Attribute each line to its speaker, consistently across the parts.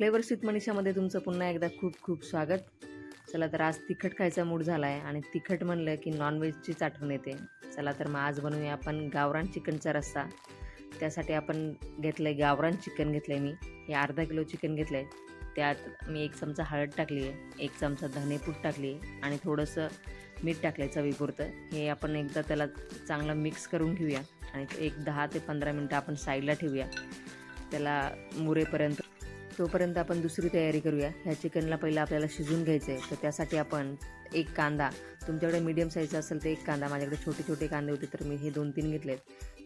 Speaker 1: Flavours with मनीषामध्ये तुमचं पुन्हा एकदा खूप खूप स्वागत. चला तर आज तिखट खायचा मूड झाला आहे आणि तिखट म्हणलं की नॉनव्हेजचीच आठवण येते. चला तर मग आज बनवूया आपण गावरान चिकनचा रस्सा. त्यासाठी आपण घेतलं आहे गावरान चिकन घेतलं आहे मी. हे अर्धा किलो चिकन घेतलं आहे त्यात मी एक चमचा हळद टाकली आहे एक चमचा धनेपूट टाकली आहे आणि थोडंसं मीठ टाकलं आहे चवीपुरतं. हे आपण एकदा त्याला चांगलं मिक्स करून घेऊया आणि एक दहा ते पंधरा मिनटं आपण साईडला ठेवूया. त्याला मुरेपर्यंत तोपर्यंत आपण दुसरी तयारी करूया. ह्या चिकनला पहिलं आपल्याला शिजून घ्यायचं आहे तर त्यासाठी आपण एक कांदा तुमच्याकडे मीडियम साईजचा असेल तर एक कांदा माझ्याकडे छोटे छोटे कांदे होते तर मी हे दोन तीन घेतलेत.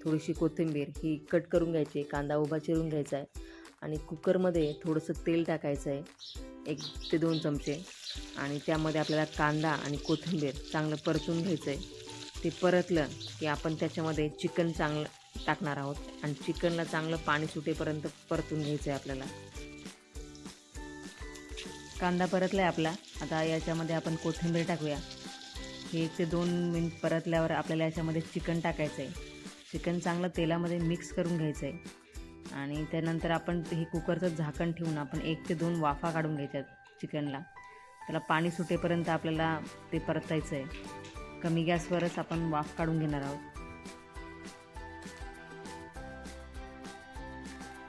Speaker 1: थोडीशी कोथिंबीर ही कट करून घ्यायची आहे कांदा उभा चिरून घ्यायचा आहे. आणि कुकरमध्ये थोडंसं तेल टाकायचं आहे एक ते दोन चमचे. आणि त्यामध्ये आपल्याला कांदा आणि कोथिंबीर चांगलं परतून घ्यायचं आहे ते परतलं की आपण त्याच्यामध्ये चिकन चांगलं टाकणार आहोत. आणि चिकनला चांगलं पाणी सुटेपर्यंत परतून घ्यायचं आहे आपल्याला. कांदा परतला आहे आपला. आता याच्यामध्ये आपण कोथिंबीर टाकूया. हे एक ते दोन मिनिट परतल्यावर आपल्याला याच्यामध्ये चिकन टाकायचं आहे चिकन चांगलं तेलामध्ये मिक्स करून घ्यायचं आहे आणि त्यानंतर आपण हे कुकरचं झाकण ठेवून आपण एक ते दोन वाफा काढून घ्यायच्या चिकनला. त्याला पाणी सुटेपर्यंत आपल्याला ते परतायचं आहे कमी गॅसवरच आपण वाफ काढून घेणार आहोत.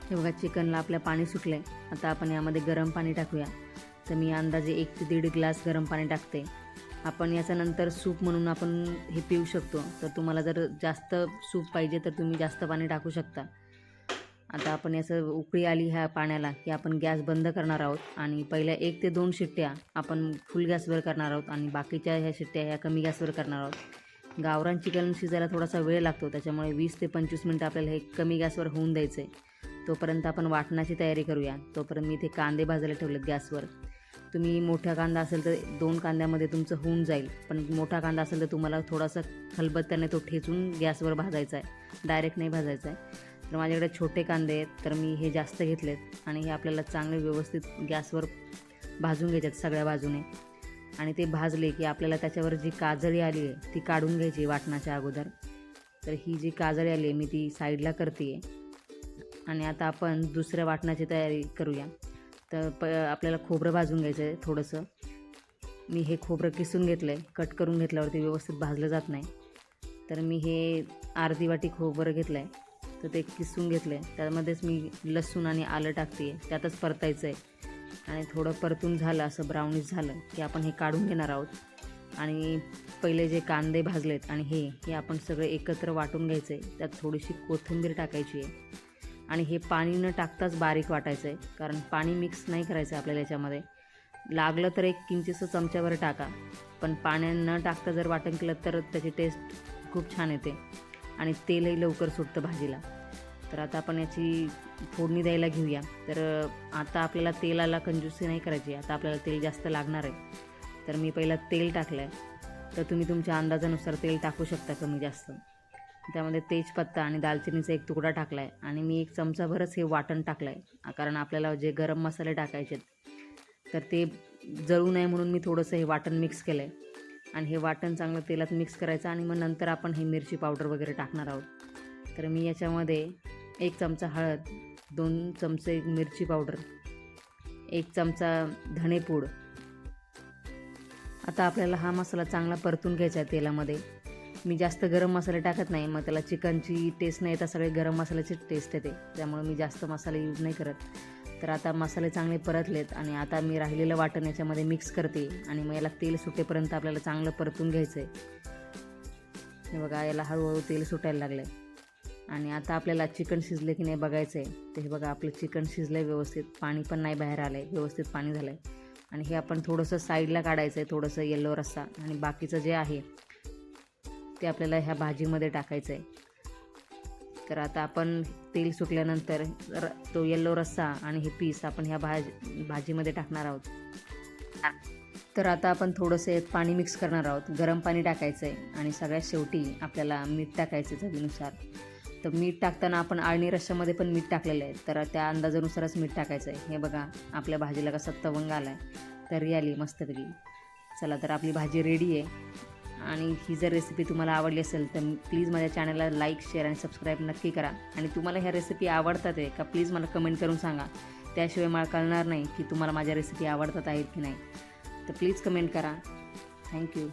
Speaker 1: हे बघा चिकनला आपल्या पाणी सुटलं आहे आता आपण यामध्ये गरम पाणी टाकूया. तर मी अंदाजे एक ते दीड ग्लास गरम पाणी टाकते. आपण याच्यानंतर सूप म्हणून आपण हे पिऊ शकतो. तर तुम्हाला जर जास्त सूप पाहिजे तर तुम्ही जास्त पाणी टाकू शकता. आता आपण याचं उकळी आली ह्या पाण्याला की आपण गॅस बंद करणार आहोत आणि पहिल्या एक ते दोन शिट्ट्या आपण फुल गॅसवर करणार आहोत आणि बाकीच्या ह्या शिट्ट्या ह्या कमी गॅसवर करणार आहोत. गावरान चिकन शिजायला थोडासा वेळ लागतो त्याच्यामुळे वीस ते पंचवीस मिनटं आपल्याला हे कमी गॅसवर होऊन द्यायचं आहे तोपर्यंत आपण वाटणाची तयारी करूया. तोपर्यंत मी इथे कांदे भाजायला ठेवलेत गॅसवर. तुम्ही मोठा कांदा असेल तर दोन कांद्यामध्ये तुमचं होऊन जाईल. पण मोठा कांदा असेल तर तुम्हाला थोडासा खलबत्त्याने तो ठेचून गॅसवर भाजायचा आहे. डायरेक्ट नाही भाजायचा आहे. तर माझ्याकडे छोटे कांदे आहेत तर मी हे जास्त घेतलेत आणि हे आपल्याला चांगले व्यवस्थित गॅसवर भाजून घ्यायच्यात सगळ्या बाजूने. आणि ते भाजले की आपल्याला त्याच्यावर जी काजळी आली आहे ती काढून घ्यायची वाटणाच्या अगोदर. तर ही जी काजळी आली आहे मी ती साईडला करते आहे आणि आता आपण दुसऱ्या वाटणाची तयारी करूया. तर प आपल्याला खोबरं भाजून घ्यायचं आहे थोडंसं. मी हे खोबरं किसून घेतलं आहे कट करून घेतल्यावरती व्यवस्थित भाजलं जात नाही. तर मी हे अर्धी वाटी खोबरं घेतलं आहे तर ते किसून घेतलं आहे त्यामध्येच मी लसूण आणि आलं टाकते आहे त्यातच परतायचं आहे आणि थोडं परतून झालं असं ब्राउनिश झालं की आपण हे काढून घेणार आहोत. आणि पहिले जे कांदे भाजलेत आणि हे हे आपण सगळे एकत्र वाटून घ्यायचं आहे त्यात थोडीशी कोथिंबीर टाकायची आहे. आणि हे पाणी न टाकताच बारीक वाटायचं आहे कारण पाणी मिक्स नाही करायचं आहे आपल्याला याच्यामध्ये. लागलं तर एक किंचितचं चमच्यावर टाका पण पाण्या न टाकता जर वाटण केलं तर त्याची टेस्ट खूप छान येते आणि तेलही लवकर सुटतं भाजीला. तर आता आपण याची फोडणी द्यायला घेऊया. तर आता आपल्याला तेलाला कंजूसी नाही करायची आता आपल्याला तेल जास्त लागणार आहे. तर मी पहिला तेल टाकलं आहे तर तुम्ही तुमच्या अंदाजानुसार तेल टाकू शकता कमी जास्त. त्यामध्ये तेजपत्ता आणि दालचिनीचा एक तुकडा टाकला आहे आणि मी एक चमचाभरच हे वाटण टाकलं आहे कारण आपल्याला जे गरम मसाले टाकायचे तर ते जळू नये म्हणून मी थोडंसं हे वाटण मिक्स केलं आहे आणि हे वाटण चांगलं तेलात मिक्स करायचं आणि मग नंतर आपण हे मिरची पावडर वगैरे टाकणार आहोत. तर मी याच्यामध्ये एक चमचा हळद दोन चमचे मिरची पावडर एक चमचा धणेपूड आता आपल्याला हा मसाला चांगला परतून घ्यायचा आहे तेलामध्ये. मी जास्त गरम मसाले टाकत नाही. मग त्याला चिकनची टेस्ट नाही येतात सगळे गरम मसाल्याची टेस्ट येते. त्यामुळे मी जास्त मसाले यूज नाही करत. तर आता मसाले चांगले परतलेत आणि आता मी राहिलेलं वाटण याच्यामध्ये मिक्स करते आणि मग याला तेल सुटेपर्यंत आपल्याला चांगलं परतून घ्यायचं आहे हे बघा याला हळूहळू तेल सुटायला लागलं आहे आणि आता आपल्याला चिकन शिजले की नाही बघायचं आहे तर हे बघा आपलं चिकन शिजलं आहे व्यवस्थित. पाणी पण नाही बाहेर आलं आहे व्यवस्थित पाणी झालं आहे आणि हे आपण थोडंसं साईडला काढायचं आहे थोडंसं येल्लो रस्सा. आणि बाकीचं जे आहे ते आपल्याला ह्या भाजीमध्ये टाकायचं आहे तर आता आपण तेल सुकल्यानंतर र तो येल्लो रस्सा आणि हे पीस आपण ह्या भाज भाजीमध्ये टाकणार आहोत. तर आता आपण थोडंसं पाणी मिक्स करणार आहोत. गरम पाणी टाकायचं आहे आणि सगळ्यात शेवटी आपल्याला मीठ टाकायचं चवीनुसार. तर मीठ टाकताना आपण आळणी रश्श्यामध्ये पण मीठ टाकलेलं आहे. तर त्या अंदाजानुसारच मीठ टाकायचं आहे हे बघा आपल्या भाजीला कसा तवंग आला आहे तरी आली मस्तपैकी. चला तर आपली भाजी रेडी आहे. आणि ही जर रेसिपी तुम्हाला आवडली असेल तर प्लीज माझ्या चॅनलला लाईक शेअर आणि सबस्क्राईब नक्की करा. आणि तुम्हाला ह्या रेसिपी आवडतात आहे का प्लीज मला कमेंट करून सांगा. त्याशिवाय मला कळणार नाही की तुम्हाला माझ्या रेसिपी आवडतात आहेत की नाही. तर प्लीज कमेंट करा. थँक्यू